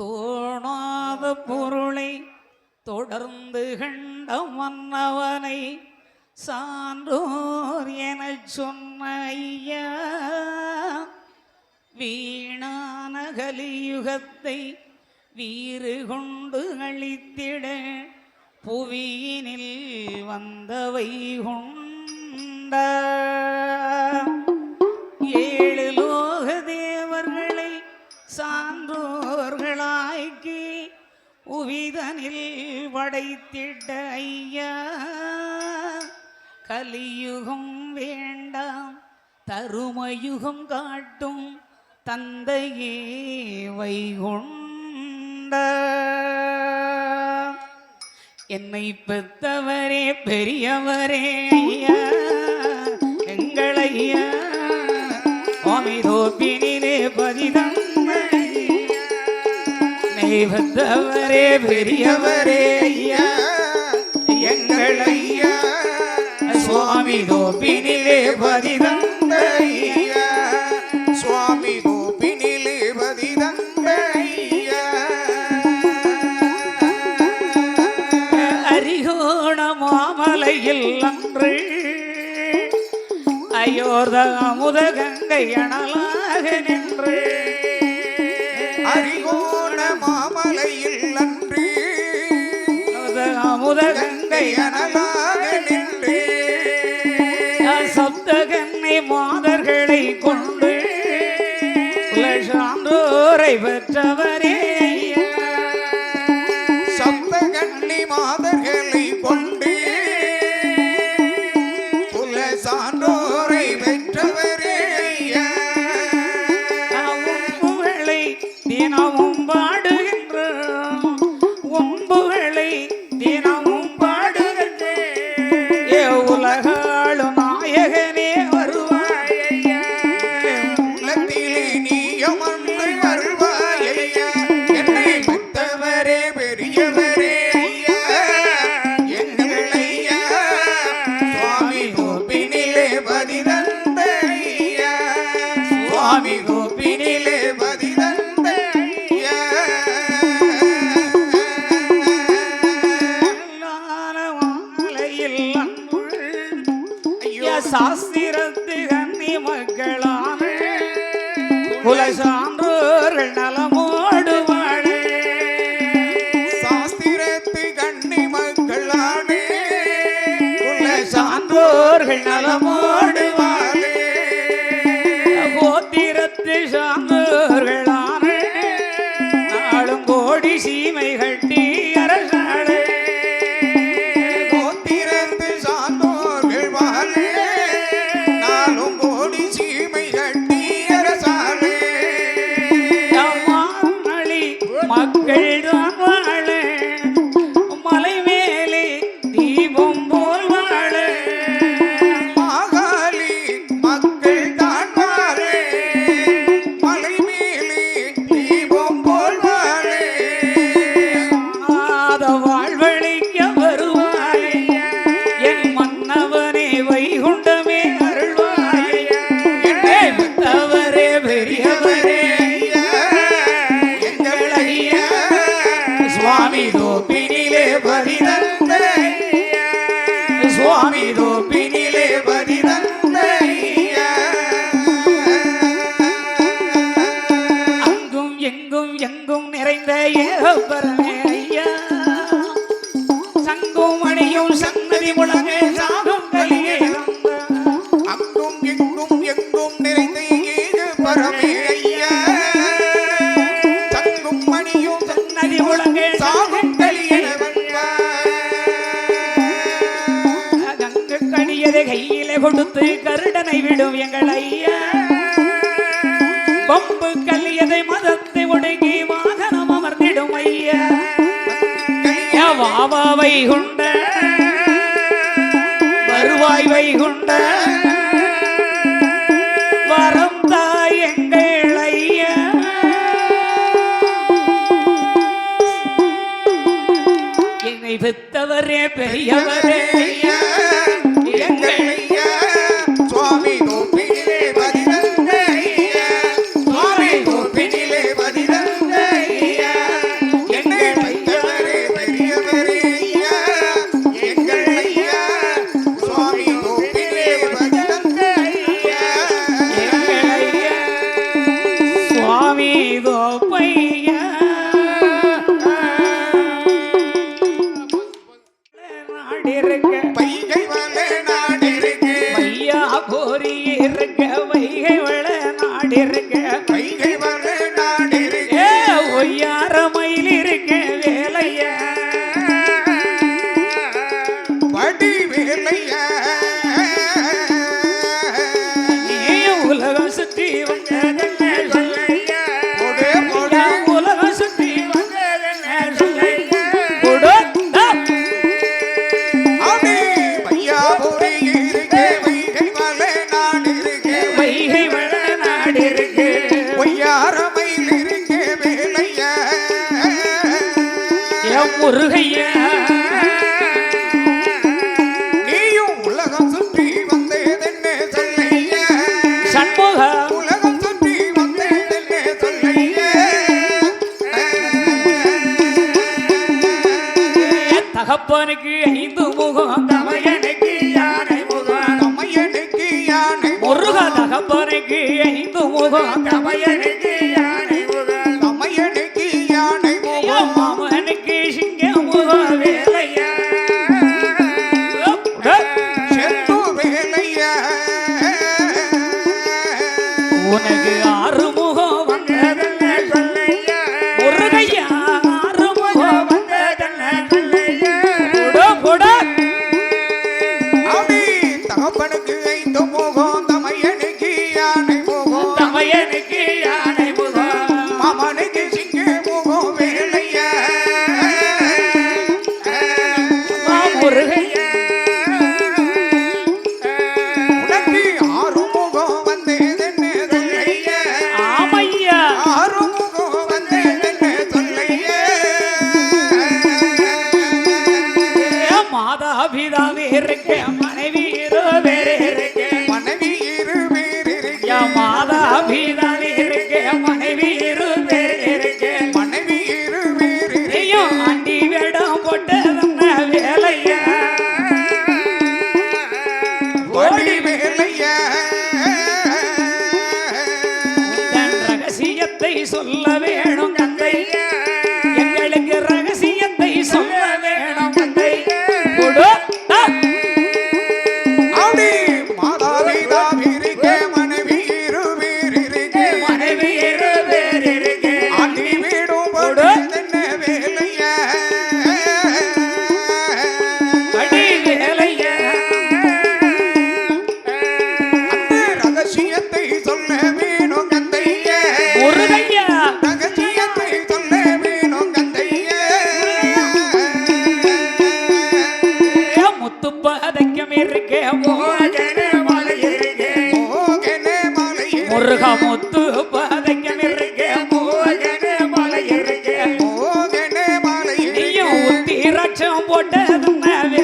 தோணாத பொருளை தொடர்ந்து கண்ட மன்னவனை சான்றோர் எனச் சொன்ன ஐயா. வீணான கலியுகத்தை வீறு கொண்டு அழித்திட புவியினில் வந்தவை கொண்ட உவிதனில் படைத்திட்ட ஐயா கலியுகம் வேண்டாம் தருமயுகம் காட்டும் தந்தையே வைகுண்ட. என்னை பெத்தவரே பெரியவரே ஐயா எங்களையா? சுவாமி தோப்பினிலே பதிதந்தையா வந்தவரே பெரியவரே ஐயா. எங்கள் ஐயா சுவாமி கோபினிலே பதிதந்த ஐயா. சுவாமி கோபினிலே பதிதந்த ஐயா. அரிகோண மாமலையில் அன்று அயோத அமுத கங்கை அனலாக நின்று அனலாக நின்று சப்தகன்னை மாதர்களை கொண்டு சான்றோரை பெற்றவரே ஐயா. சப்தகண்ணி மாதர்களை கொண்டு புல சான்றோரை பெற்றவரே தினமும் சாஸ்திரத்து கன்னி மக்களான குல சான்றோர்கள் நலமோடு வாழ சாஸ்திரத்து கண்ணி மக்களானே உள்ள சான்றோர்கள் நலமோடு வாழ கோத்திரத்து சான்றோர்களான நாளும் கோடி சீமை ಅಕ್ಬರ வைகுண்ட வருவாய் வைகுண்ட. வரம் தாய் எங்கள் ஐயா. என்னை பெத்தவரே பெரியவரே ஐயா. மிகுமையா உலகம் சுற்றி வந்ததென்ன உலகம் சுற்றி முருகையா? தகப்பனுக்கு ஐந்து முகம் தமையனுக்கு யானை முகம். தமையனுக்கு யானை முருக தகப்பனுக்கு ஐந்து முகம். தமையனுக்கு poder do neve.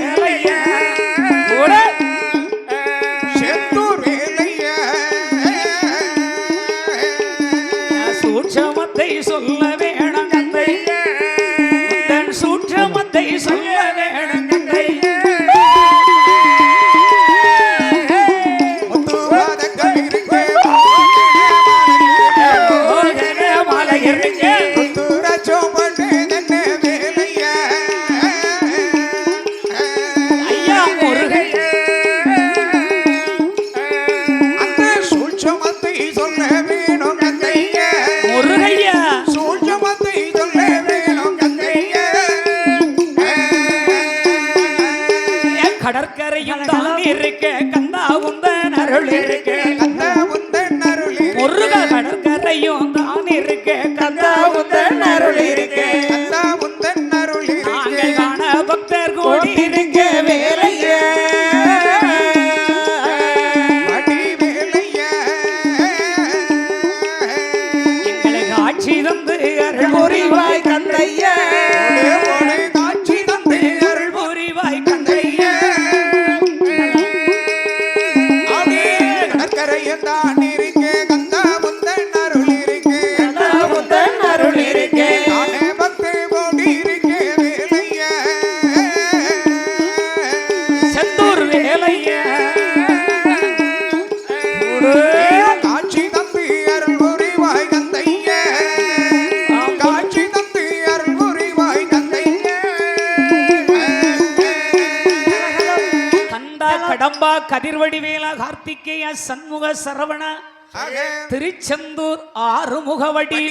அருள் இருக்க கந்த உந்தன் அருள் முருக கடற்கரையும் தான் இருக்க கந்த உந்தன் அருள் இருக்க கந்த உந்தன் அருள் நாங்கள் காண பக்தர் கோடி தானே கதிர்வடிவேலா கார்த்திகேய சண்முக சரவண திருச்செந்தூர் ஆறுமுகவடி